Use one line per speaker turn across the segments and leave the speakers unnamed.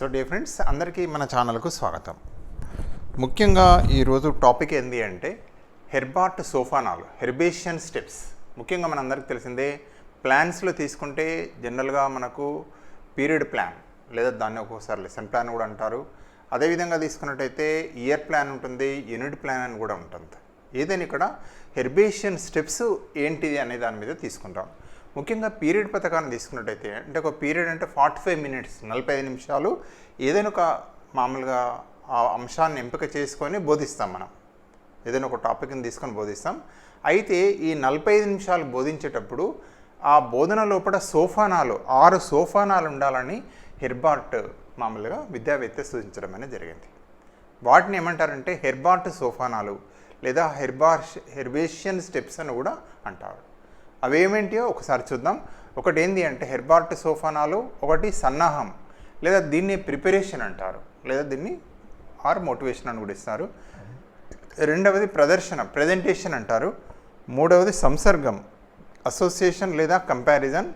So day friends అందరికీ మన ఛానల్కు స్వాగతం. ముఖ్యంగా ఈరోజు టాపిక్ ఏంటి అంటే హెర్బాట్ సోఫానాలు హెర్బేషియన్ స్టెప్స్. ముఖ్యంగా మనందరికీ తెలిసిందే ప్లాన్స్లో తీసుకుంటే జనరల్గా మనకు పీరియడ్ ప్లాన్ లేదా దాన్ని ఒక్కోసారి లెసన్ ప్లాన్ కూడా అంటారు. అదేవిధంగా తీసుకున్నట్టయితే ఇయర్ ప్లాన్ ఉంటుంది యూనిట్ ప్లాన్ అని కూడా ఉంటుంది. ఏదైనా ఇక్కడ హెర్బేషియన్ స్టెప్స్ ఏంటిది అనే దాని మీద తీసుకుంటాం. ముఖ్యంగా పీరియడ్ పథకాన్ని తీసుకున్నట్టయితే అంటే ఒక పీరియడ్ అంటే ఫార్టీ ఫైవ్ మినిట్స్ నలభై ఐదు నిమిషాలు ఏదైనా ఒక మామూలుగా ఆ అంశాన్ని ఎంపిక చేసుకొని బోధిస్తాం మనం. ఏదైనా ఒక టాపిక్ని తీసుకొని బోధిస్తాం. అయితే ఈ నలభై ఐదు నిమిషాలు బోధించేటప్పుడు ఆ బోధన లోపల సోఫానాలు ఆరు సోఫానాలు ఉండాలని హెర్బార్ట్ మామూలుగా విద్యావేత్త సూచించడం అనేది జరిగింది. వాటిని ఏమంటారంటే హెర్బార్ట్ సోఫానాలు లేదా హెర్బార్ష్ హెర్బేషియన్ స్టెప్స్ అని కూడా అంటారు. అవేమేంటియో ఒకసారి చూద్దాం. ఒకటి ఏంటి అంటే హెర్బార్ట్ సోఫానాలు ఒకటి సన్నాహం లేదా దీన్ని ప్రిపరేషన్ అంటారు లేదా దీన్ని ఆర్ మోటివేషన్ అని కూడా ఇస్తారు. రెండవది ప్రదర్శన ప్రజెంటేషన్ అంటారు. మూడవది సంసర్గం అసోసియేషన్ లేదా కంపారిజన్.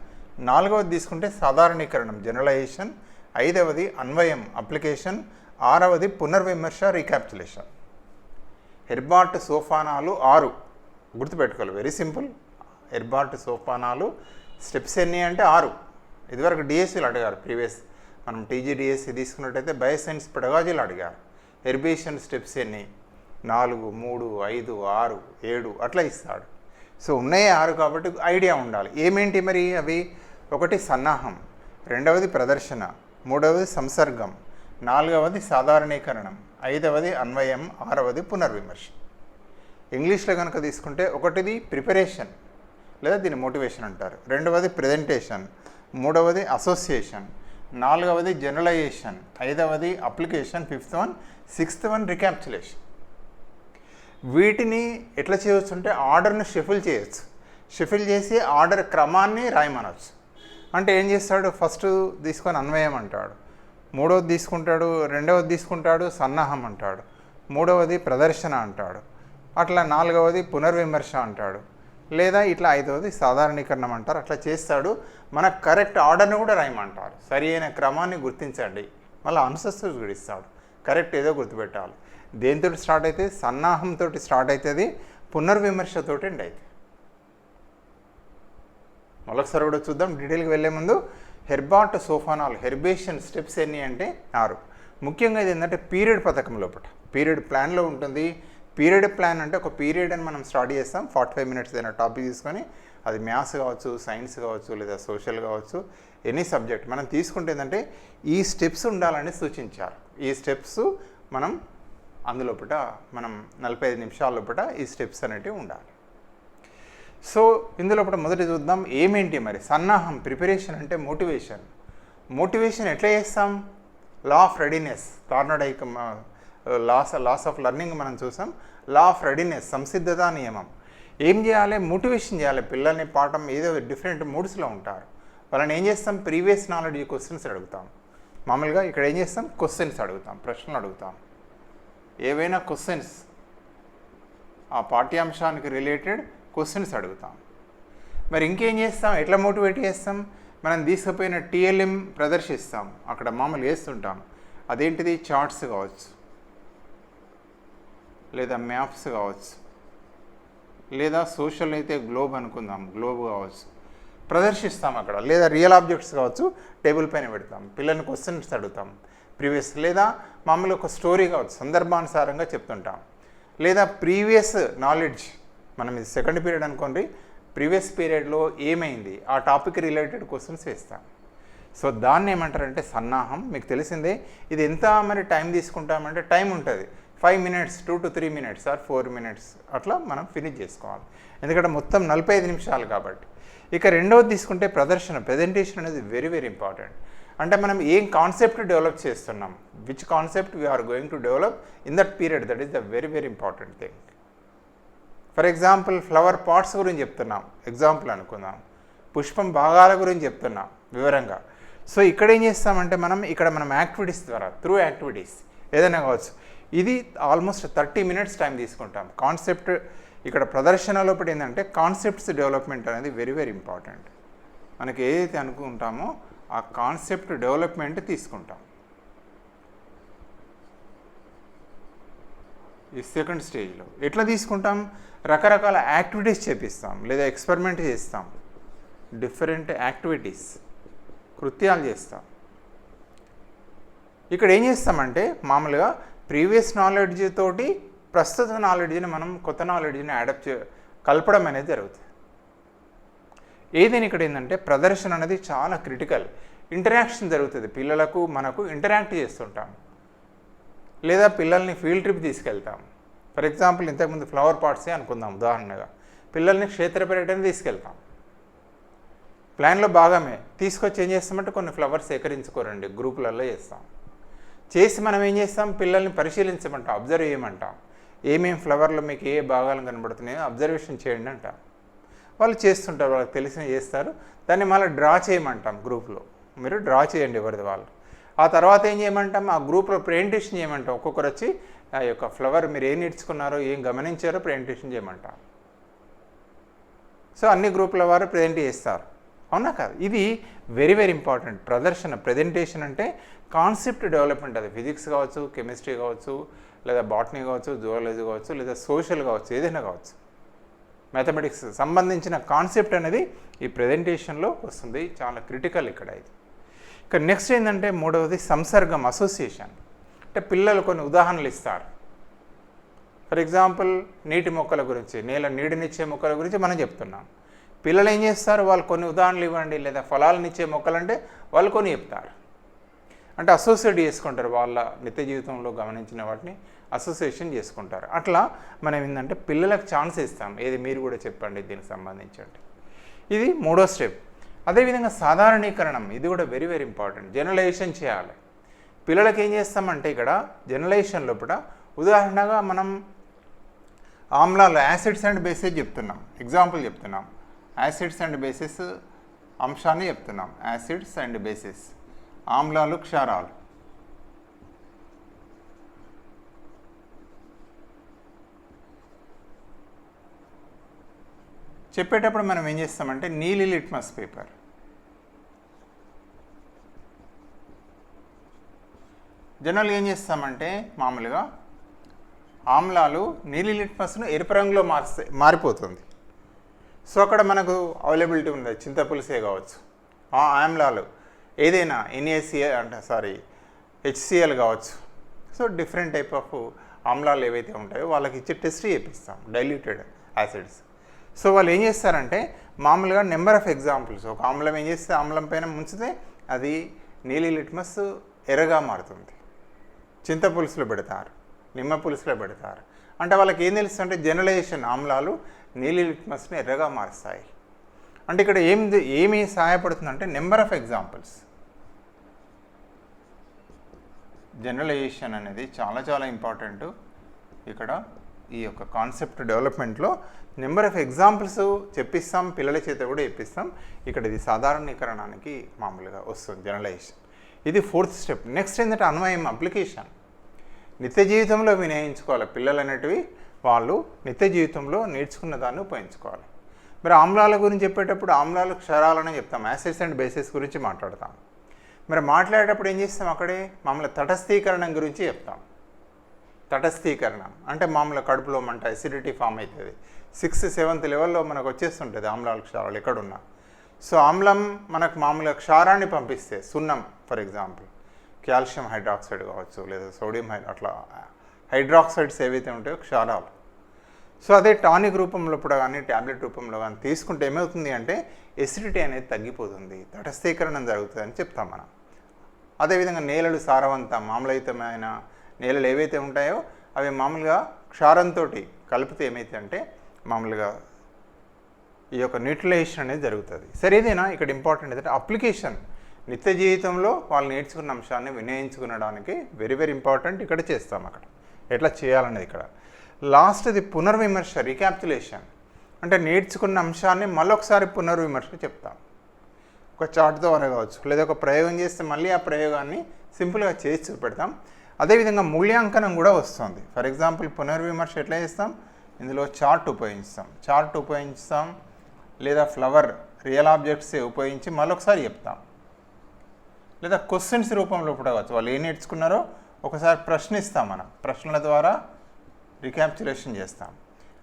నాలుగవది తీసుకుంటే సాధారణీకరణం జనరలైజేషన్. ఐదవది అన్వయం అప్లికేషన్. ఆరవది పునర్విమర్శ రీక్యాప్చులేషన్ హెర్బార్ట్ సోఫానాలు ఆరు గుర్తుపెట్టుకోవాలి వెరీ సింపుల్. ఎర్బార్ట్ సోపానాలు. స్టెప్స్ ఎన్ని అంటే ఆరు. ఇదివరకు డిఎస్సీలు అడిగారు ప్రీవియస్. మనం టీజీడిఎస్సీ తీసుకున్నట్టయితే బయోసైన్స్ పెడగాజీలు అడిగారు. ఎర్బేషన్ స్టెప్స్ ఎన్ని? నాలుగు మూడు ఐదు ఆరు ఏడు అట్లా ఇస్తాడు. సో ఉన్నాయి ఆరు కాబట్టి ఐడియా ఉండాలి. ఏమేంటి మరి అవి? ఒకటి సన్నాహం రెండవది ప్రదర్శన మూడవది సంసర్గం నాలుగవది సాధారణీకరణం ఐదవది అన్వయం ఆరవది పునర్విమర్శ. ఇంగ్లీష్లో కనుక తీసుకుంటే ఒకటిది ప్రిపరేషన్ లేదా దీన్ని మోటివేషన్ అంటారు. రెండవది ప్రజెంటేషన్ మూడవది అసోసియేషన్ నాలుగవది జనరలైజేషన్ ఐదవది application fifth one sixth one recapitulation వీటిని ఎట్లా చేయవచ్చు అంటే ఆర్డర్ను షెఫిల్ చేయొచ్చు. షెఫిల్ చేసి ఆర్డర్ క్రమాన్ని రాయమనవచ్చు అంటే ఏం చేస్తాడు? ఫస్ట్ తీసుకొని అన్వయం అంటాడు. మూడవది తీసుకుంటాడు రెండవది తీసుకుంటాడు సన్నాహం అంటాడు. మూడవది ప్రదర్శన అంటాడు. అట్లా నాలుగవది పునర్విమర్శ అంటాడు. లేదా ఇట్లా ఐదవది సాధారణీకరణం అంటారు. అట్లా చేస్తాడు. మన కరెక్ట్ ఆర్డర్ని కూడా రాయమంటారు. సరి అయిన క్రమాన్ని గుర్తించండి. మళ్ళీ ఆన్సర్స్ గుడిస్తాడు కరెక్ట్ ఏదో గుర్తుపెట్టాలి. దేంతో స్టార్ట్ అయితే సన్నాహంతో స్టార్ట్ అవుతుంది పునర్విమర్శతోటి ఎండ్ అవుతుంది మరొకసారి కూడా చూద్దాం. డీటెయిల్కి వెళ్ళే ముందు హెర్బాట్ సోఫానాల్ హెర్బేషన్ స్టెప్స్ ఎన్ని అంటే ఆరు. ముఖ్యంగా ఇది ఏంటంటే పీరియడ్ పథకం లోపల పీరియడ్ ప్లాన్లో ఉంటుంది. పీరియడ్ ప్లాన్ అంటే ఒక పీరియడ్ అని మనం స్టార్ట్ చేస్తాం. ఫార్టీ ఫైవ్ మినిట్స్ అయిన టాపిక్ తీసుకొని అది మ్యాథ్స్ కావచ్చు సైన్స్ కావచ్చు లేదా సోషల్ కావచ్చు ఎనీ సబ్జెక్ట్ మనం తీసుకుంటే ఏంటంటే ఈ స్టెప్స్ ఉండాలని సూచించారు. ఈ స్టెప్స్ మనం అందులోపట మనం నలభై ఐదు నిమిషాలలోపట ఈ స్టెప్స్ అనేటివి ఉండాలి. సో ఇందులో మొదటి చూద్దాం ఏమేంటి మరి? సన్నాహం ప్రిపరేషన్ అంటే మోటివేషన్. మోటివేషన్ ఎట్లా చేస్తాం? Law of readiness Thorndike laws laws of learning మనం చూసాం. లా ఆఫ్ రెడీనెస్ సంసిద్ధత నియమం. ఏం చేయాలి? మోటివేషన్ చేయాలి. పిల్లల్ని పాఠం ఏదో డిఫరెంట్ మూడ్స్లో ఉంటారు. వాళ్ళని ఏం చేస్తాం? ప్రీవియస్ నాలెడ్జ్ క్వశ్చన్స్ అడుగుతాం. మామూలుగా ఇక్కడ ఏం చేస్తాం? క్వశ్చన్స్ అడుగుతాం. ప్రశ్నలు అడుగుతాం. ఏవైనా క్వశ్చన్స్ ఆ పాఠ్యాంశానికి రిలేటెడ్ క్వశ్చన్స్ అడుగుతాం. మరి ఇంకేం చేస్తాం? ఎట్లా మోటివేట్ చేస్తాం? మనం తీసుకుపోయిన టీఎల్ఎం ప్రదర్శిస్తాం. అక్కడ మామూలు వేస్తుంటాం అదేంటిది? చార్ట్స్ కావచ్చు. లేదా మ్యాప్స్ కావచ్చు. లేదా సోషల్ అయితే గ్లోబ్ అనుకుందాం గ్లోబ్ కావచ్చు. ప్రదర్శిస్తాం అక్కడ. లేదా రియల్ ఆబ్జెక్ట్స్ కావచ్చు టేబుల్ పైన పెడతాం. పిల్లల్ని క్వశ్చన్స్ అడుగుతాం. ప్రీవియస్ లేదా మామూలు ఒక స్టోరీ కావచ్చు సందర్భానుసారంగా చెప్తుంటాం. లేదా ప్రీవియస్ నాలెడ్జ్ మనం ఇది సెకండ్ పీరియడ్ అనుకోండి ప్రీవియస్ పీరియడ్లో ఏమైంది ఆ టాపిక్ రిలేటెడ్ క్వశ్చన్స్ వేస్తాం. సో దాన్ని ఏమంటారంటే సన్నాహం. మీకు తెలిసిందే ఇది ఎంత మరి టైం తీసుకుంటామంటే టైం ఉంటుంది. Five minutes two to three minutes or four minutes అట్లా మనం ఫినిష్ చేసుకోవాలి. ఎందుకంటే మొత్తం నలభై ఐదు నిమిషాలు కాబట్టి. ఇక రెండవది తీసుకుంటే ప్రదర్శన ప్రజెంటేషన్ అనేది వెరీ వెరీ ఇంపార్టెంట్ అంటే మనం ఏం కాన్సెప్ట్ డెవలప్ చేస్తున్నాం? Which concept we are going to develop in that period that is the very very important thing for example flower pots గురించి చెప్తున్నాం. ఎగ్జాంపుల్ అనుకుందాం. పుష్పం భాగాల గురించి చెప్తున్నాం వివరంగా. సో ఇక్కడ ఏం చేస్తామంటే మనం ఇక్కడ మనం యాక్టివిటీస్ ద్వారా త్రూ యాక్టివిటీస్ ఏదైనా కావచ్చు. ఇది ఆల్మోస్ట్ థర్టీ మినిట్స్ టైం తీసుకుంటాం. కాన్సెప్ట్ ఇక్కడ ప్రదర్శన లోపల ఏంటంటే కాన్సెప్ట్స్ డెవలప్మెంట్ అనేది వెరీ వెరీ ఇంపార్టెంట్ మనకి ఏదైతే అనుకుంటామో ఆ కాన్సెప్ట్ డెవలప్మెంట్ తీసుకుంటాం. ఈ సెకండ్ స్టేజ్లో ఎట్లా తీసుకుంటాం? రకరకాల యాక్టివిటీస్ చేపిస్తాం లేదా ఎక్స్పెరిమెంట్ చేస్తాం. డిఫరెంట్ యాక్టివిటీస్ కృత్యాలు చేస్తాం. ఇక్కడ ఏం చేస్తామంటే మామూలుగా ప్రీవియస్ నాలెడ్జ్ తోటి ప్రస్తుత నాలెడ్జ్ని మనం కొత్త నాలెడ్జ్ని అడాప్ట్ కలపడం అనేది జరుగుతుంది. ఏదైనా ఇక్కడ ఏంటంటే ప్రదర్శన అనేది చాలా క్రిటికల్ ఇంటరాక్షన్ జరుగుతుంది. పిల్లలకు మనకు ఇంటరాక్ట్ చేస్తుంటాం. లేదా పిల్లల్ని ఫీల్డ్ ట్రిప్ తీసుకెళ్తాం. ఫర్ ఎగ్జాంపుల్ ఇంతకుముందు ఫ్లవర్ పాట్సే అనుకుందాం ఉదాహరణగా. పిల్లల్ని క్షేత్ర పర్యటన తీసుకెళ్తాం. ప్లాన్లో భాగమే. తీసుకొచ్చి ఏం చేస్తామంటే కొన్ని ఫ్లవర్స్ సేకరించుకోరండి. గ్రూపులలో చేస్తాం. చేసి మనం ఏం చేస్తాం? పిల్లల్ని పరిశీలించమంటాం అబ్జర్వ్ చేయమంటాం. ఏమేమి ఫ్లవర్లో మీకు ఏ భాగాలు కనబడుతున్నాయో అబ్జర్వేషన్ చేయండి అంటాం. వాళ్ళు చేస్తుంటారు వాళ్ళకి తెలిసిన చేస్తారు. దాన్ని మళ్ళీ డ్రా చేయమంటాం గ్రూప్లో. మీరు డ్రా చేయండి ఎవరిది వాళ్ళు. ఆ తర్వాత ఏం చేయమంటాం? ఆ గ్రూప్లో ప్రెజెంటేషన్ చేయమంటాం. ఒక్కొక్కరు వచ్చి ఆ యొక్క ఫ్లవర్ మీరు ఏం నేర్చుకున్నారో ఏం గమనించారో ప్రెజెంటేషన్ చేయమంటాం. సో అన్ని గ్రూపుల వారు ప్రజెంట్ చేస్తారు. అవునా కాదు. ఇది వెరీ వెరీ ఇంపార్టెంట్ ప్రదర్శన ప్రజెంటేషన్ అంటే కాన్సెప్ట్ డెవలప్మెంట్ అది. ఫిజిక్స్ కావచ్చు కెమిస్ట్రీ కావచ్చు లేదా బాటనీ కావచ్చు జువాలజీ కావచ్చు లేదా సోషల్ కావచ్చు ఏదైనా కావచ్చు. మ్యాథమెటిక్స్ సంబంధించిన కాన్సెప్ట్ అనేది ఈ ప్రజెంటేషన్లో వస్తుంది. చాలా క్రిటికల్ ఇక్కడ ఇది. ఇక నెక్స్ట్ ఏంటంటే మూడవది సంసర్గం అసోసియేషన్ అంటే పిల్లలు కొన్ని ఉదాహరణలు ఇస్తారు. ఫర్ ఎగ్జాంపుల్ నీటి మొక్కల గురించి నేల నీడనిచ్చే మొక్కల గురించి మనం చెప్తున్నాం. పిల్లలు ఏం చేస్తారు? వాళ్ళు కొన్ని ఉదాహరణలు ఇవ్వండి లేదా ఫలాలనిచ్చే మొక్కలు అంటే వాళ్ళు కొన్ని చెప్తారు. అంటే అసోసియేట్ చేసుకుంటారు వాళ్ళ నిత్య జీవితంలో గమనించిన వాటిని అసోసియేషన్ చేసుకుంటారు. అట్లా మనం ఏంటంటే పిల్లలకు ఛాన్స్ ఇస్తాం. ఏది మీరు కూడా చెప్పండి దీనికి సంబంధించండి. ఇది మూడో స్టెప్ అదేవిధంగా సాధారణీకరణం. ఇది కూడా వెరీ వెరీ ఇంపార్టెంట్ జనరలైజేషన్ చేయాలి. పిల్లలకి ఏం చేస్తామంటే ఇక్కడ జనరలైజేషన్ లోపల ఉదాహరణగా మనం ఆమ్లాలు యాసిడ్స్ అండ్ బేసెస్ చెప్తున్నాం. ఎగ్జాంపుల్ చెప్తున్నాం. యాసిడ్స్ అండ్ బేసిస్ అంశాన్ని చెప్తున్నాం. Acids and bases. ఆమ్లాలు క్షారాలు. చెప్పేటప్పుడు మనం ఏం చేస్తామంటే నీలి లిట్మస్ పేపర్. జనరల్గా ఏం చేస్తామంటే మామూలుగా ఆమ్లాలు నీలి లిట్మస్ను ఎరుపు రంగులో మారిస్తే మారిపోతుంది. సో అక్కడ మనకు అవైలబిలిటీ ఉంది. చింతపులుసే కావచ్చు. ఆ ఆమ్లాలు. ఏదైనా ఎన్ఏసిఎల్ అంటే సారీ హెచ్సిఎల్ కావచ్చు. సో డిఫరెంట్ టైప్ ఆఫ్ ఆమ్లాలు ఏవైతే ఉంటాయో వాళ్ళకి ఇచ్చి టెస్ట్ చేపిస్తాం డైల్యూటెడ్ యాసిడ్స్. సో వాళ్ళు ఏం చేస్తారంటే మామూలుగా నెంబర్ ఆఫ్ ఎగ్జాంపుల్స్. ఒక ఆమ్లం ఏం చేస్తే ఆమ్లం పైన ముంచితే అది నీలి లిట్మస్ ఎర్రగా మారుతుంది. చింతపులుసులో పెడతారు నిమ్మ పులుసులో పెడతారు. అంటే వాళ్ళకి ఏం తెలుస్తుంది జనరలైజేషన్ ఆమ్లాలు నీలి లిట్మస్ని ఎర్రగా మారుస్తాయి. అంటే ఇక్కడ ఏం ఏమి సహాయపడుతుందంటే నెంబర్ ఆఫ్ ఎగ్జాంపుల్స్. జనరలైజేషన్ అనేది చాలా చాలా ఇంపార్టెంట్. ఇక్కడ ఈ యొక్క కాన్సెప్ట్ డెవలప్మెంట్లో నెంబర్ ఆఫ్ ఎగ్జాంపుల్స్ చెప్పిస్తాం పిల్లల చేత కూడా చెప్పిస్తాం. ఇక్కడ ఇది సాధారణీకరణానికి మామూలుగా వస్తుంది జనరలైజేషన్. ఇది ఫోర్త్ స్టెప్. నెక్స్ట్ ఏంటంటే అన్వయం అప్లికేషన్. నిత్య జీవితంలో వినియోగించుకోవాలి పిల్లలు అనేటివి వాళ్ళు నిత్య జీవితంలో నేర్చుకున్న దాన్ని ఉపయోగించుకోవాలి. మరి ఆమ్లాల గురించి చెప్పేటప్పుడు ఆమ్లాలు క్షరాలని చెప్తాం యాసిడ్స్ అండ్ బేసిస్ గురించి మాట్లాడతాం. మరి మాట్లాడేటప్పుడు ఏం చేస్తాం అక్కడే? మామూలు తటస్థీకరణం గురించి చెప్తాం. తటస్థీకరణం అంటే మామూలు కడుపులో మంట అసిడిటీ ఫామ్ అవుతుంది. సిక్స్త్ సెవెంత్ లెవెల్లో మనకు వచ్చేస్తుంటుంది ఆమ్లాల క్షారాలు ఎక్కడున్నా. సో ఆమ్లం మనకు మామూలుగా క్షారాన్ని పంపిస్తే సున్నం ఫర్ ఎగ్జాంపుల్ కాల్షియం హైడ్రాక్సైడ్ కావచ్చు లేదా సోడియం హై అట్లా హైడ్రాక్సైడ్స్ ఏవైతే ఉంటాయో క్షారాలు సో అదే టానిక్ రూపంలో కూడా కానీ ట్యాబ్లెట్ రూపంలో కానీ తీసుకుంటే ఏమవుతుంది అంటే ఎసిడిటీ అనేది తగ్గిపోతుంది. తటస్థీకరణం జరుగుతుంది అని చెప్తాం మనం. అదేవిధంగా నేలలు సారవంతం మామూలయుతమైన నేలలు ఏవైతే ఉంటాయో అవి మామూలుగా క్షారంతో కలిపితే ఏమైతే అంటే మామూలుగా ఈ యొక్క న్యూట్రలైజేషన్ అనేది జరుగుతుంది. సరే ఏదైనా ఇక్కడ ఇంపార్టెంట్ ఏంటంటే అప్లికేషన్ నిత్య జీవితంలో వాళ్ళు నేర్చుకున్న అంశాన్ని వినియోగించుకునడానికి వెరీ వెరీ ఇంపార్టెంట్ ఇక్కడ చేస్తాం అక్కడ. ఎట్లా చేయాలనేది ఇక్కడ. లాస్ట్ది పునర్విమర్శ రీక్యాప్చులేషన్ అంటే నేర్చుకున్న అంశాన్ని మళ్ళొకసారి పునర్విమర్శ చెప్తాం. ఒక చార్ట్తో ద్వారా కావచ్చు లేదా ఒక ప్రయోగం చేస్తే మళ్ళీ ఆ ప్రయోగాన్ని సింపుల్గా చేసి చూపెడతాం. అదేవిధంగా మూల్యాంకనం కూడా వస్తుంది. ఫర్ ఎగ్జాంపుల్ పునర్విమర్శ ఎట్లా చేస్తాం? ఇందులో చార్ట్ ఉపయోగిస్తాం. చార్ట్ ఉపయోగిస్తాం లేదా ఫ్లవర్ రియల్ ఆబ్జెక్ట్స్ ఉపయోగించి మళ్ళొకసారి చెప్తాం. లేదా క్వశ్చన్స్ రూపంలో కూడా కావచ్చు. వాళ్ళు ఏం నేర్చుకున్నారో ఒకసారి ప్రశ్నిస్తాం మనం. ప్రశ్నల ద్వారా రికాప్చులేషన్ చేస్తాం.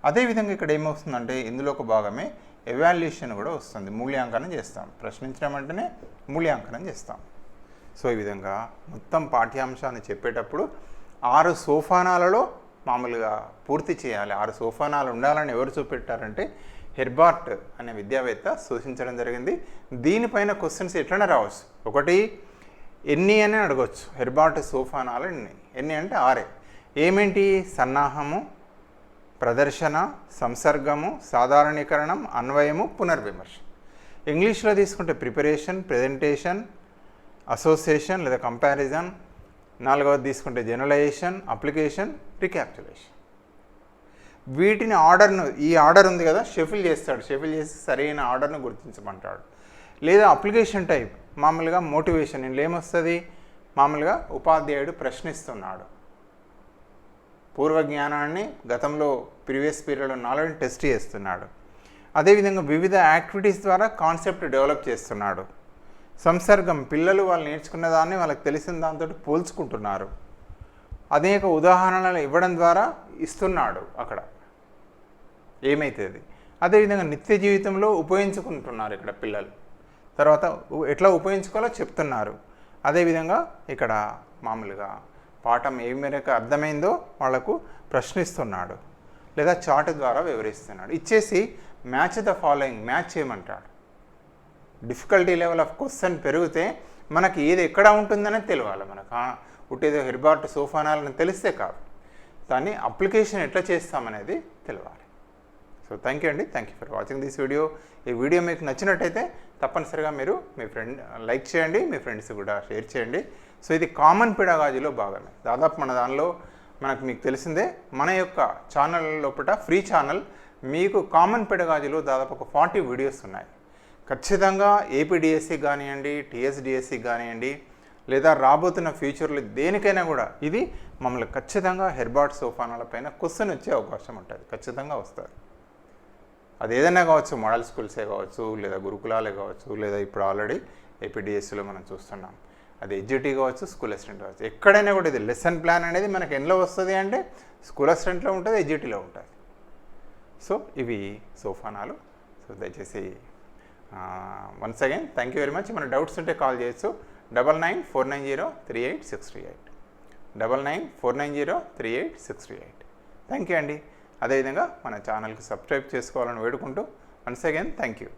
అదేవిధంగా ఇక్కడ ఏమవుతుందంటే ఇందులో ఒక భాగమే ఎవాల్యుయేషన్ కూడా వస్తుంది. మూల్యాంకనం చేస్తాం. ప్రశ్నించడం అంటేనే మూల్యాంకనం చేస్తాం. సో ఈ విధంగా మొత్తం పాఠ్యాంశాన్ని చెప్పేటప్పుడు ఆరు సోఫానాలలో మామూలుగా పూర్తి చేయాలి. ఆరు సోఫానాలు ఉండాలని ఎవరు చూపెట్టారంటే హెర్బార్ట్ అనే విద్యావేత్త సూచించడం జరిగింది. దీనిపైన క్వశ్చన్స్ ఎట్లనే రావచ్చు. ఒకటి ఎన్ని అని అడగవచ్చు హెర్బార్ట్ సోఫానాలు ఎన్ని? ఎన్ని అంటే ఆరే. ఏమేంటి సన్నాహము ప్రదర్శన సంసర్గము సాధారణీకరణం అన్వయము పునర్విమర్శ? ఇంగ్లీష్లో తీసుకుంటే ప్రిపరేషన్ ప్రజెంటేషన్ అసోసియేషన్ లేదా కంపారిజన్. నాలుగవది తీసుకుంటే జనరలైజేషన్ అప్లికేషన్ రికాప్చులేషన్ వీటిని ఆర్డర్ను ఈ ఆర్డర్ ఉంది కదా షెఫిల్ చేస్తాడు. షెఫిల్ చేసి సరైన ఆర్డర్ను గుర్తించమంటాడు. లేదా అప్లికేషన్ టైప్. మామూలుగా మోటివేషన్. ఇందులో ఏమొస్తుంది? మామూలుగా ఉపాధ్యాయుడు ప్రశ్నిస్తున్నాడు. పూర్వ జ్ఞానాన్ని గతంలో ప్రీవియస్ పీరియడ్లో నాలెడ్జ్ టెస్ట్ చేస్తున్నాడు. అదేవిధంగా వివిధ యాక్టివిటీస్ ద్వారా కాన్సెప్ట్ డెవలప్ చేస్తున్నాడు. సంసర్గం పిల్లలు వాళ్ళు నేర్చుకున్న దాన్ని వాళ్ళకి తెలిసిన దాంతో పోల్చుకుంటున్నారు. అనేక ఉదాహరణలు ఇవ్వడం ద్వారా ఇస్తున్నాడు అక్కడ. ఏమైతుంది? అదేవిధంగా నిత్య జీవితంలో ఉపయోగించుకుంటున్నారు ఇక్కడ పిల్లలు. తర్వాత ఎట్లా ఉపయోగించుకోవాలో చెప్తున్నారు. అదేవిధంగా ఇక్కడ మామూలుగా పాఠం ఏ మేరకు అర్థమైందో వాళ్ళకు ప్రశ్నిస్తున్నాడు. లేదా చార్ట్ ద్వారా వివరిస్తున్నాడు. ఇచ్చేసి మ్యాచ్ ద ఫాలోయింగ్ మ్యాచ్ చేయమంటాడు. డిఫికల్టీ లెవెల్ ఆఫ్ క్వశ్చన్ పెరిగితే మనకి ఏది ఎక్కడ ఉంటుందనే తెలియాలి మనకు. ఉట్టేదో హెర్బార్ట్ సోఫానాలని తెలిస్తే కాదు. దాన్ని అప్లికేషన్ ఎట్లా చేస్తామనేది తెలియాలి. సో థ్యాంక్ యూ అండి. Thank you for watching this video. ఈ వీడియో మీకు నచ్చినట్టయితే తప్పనిసరిగా మీరు మీ ఫ్రెండ్ లైక్ చేయండి. మీ ఫ్రెండ్స్ కూడా షేర్ చేయండి. సో ఇది కామన్ పిడాగాజీలో భాగమే. దాదాపు మన దానిలో మనకు మీకు తెలిసిందే మన యొక్క ఛానల్ లోపల ఫ్రీ ఛానల్ మీకు కామన్ పెడగాజీలో దాదాపు ఒక ఫార్టీ వీడియోస్ ఉన్నాయి. ఖచ్చితంగా ఏపీడిఎస్సి కానివ్వండి టీఎస్డిఎస్సి కానివ్వండి లేదా రాబోతున్న ఫ్యూచర్లో దేనికైనా కూడా ఇది మమ్మల్ని ఖచ్చితంగా హెర్బార్ట్ సోఫానాల పైన క్వశ్చన్ వచ్చే అవకాశం ఉంటుంది. ఖచ్చితంగా వస్తుంది అది ఏదైనా కావచ్చు మోడల్ స్కూల్సే కావచ్చు లేదా గురుకులాలే కావచ్చు లేదా ఇప్పుడు ఆల్రెడీ ఏపీడిఎస్సిలో మనం చూస్తున్నాం. అది ఎడ్జిటీ కావచ్చు స్కూల్ అసిస్టెంట్ కావచ్చు. ఎక్కడైనా కూడా ఇది లెసన్ ప్లాన్ అనేది మనకి ఎందులో వస్తుంది అంటే స్కూల్ అసిస్టెంట్లో ఉంటుంది ఎడ్జిటీలో ఉంటుంది. సో ఇవి సోఫానాలు సో దయచేసి once again thank you very much మన డౌట్స్ ఉంటే కాల్ చేయొచ్చు. Double nine four nine zero three eight six three eight double nine four nine zero three eight six three eight thank you అండి. అదేవిధంగా మన ఛానల్కి subscribe చేసుకోవాలని వేడుకుంటూ once again thank you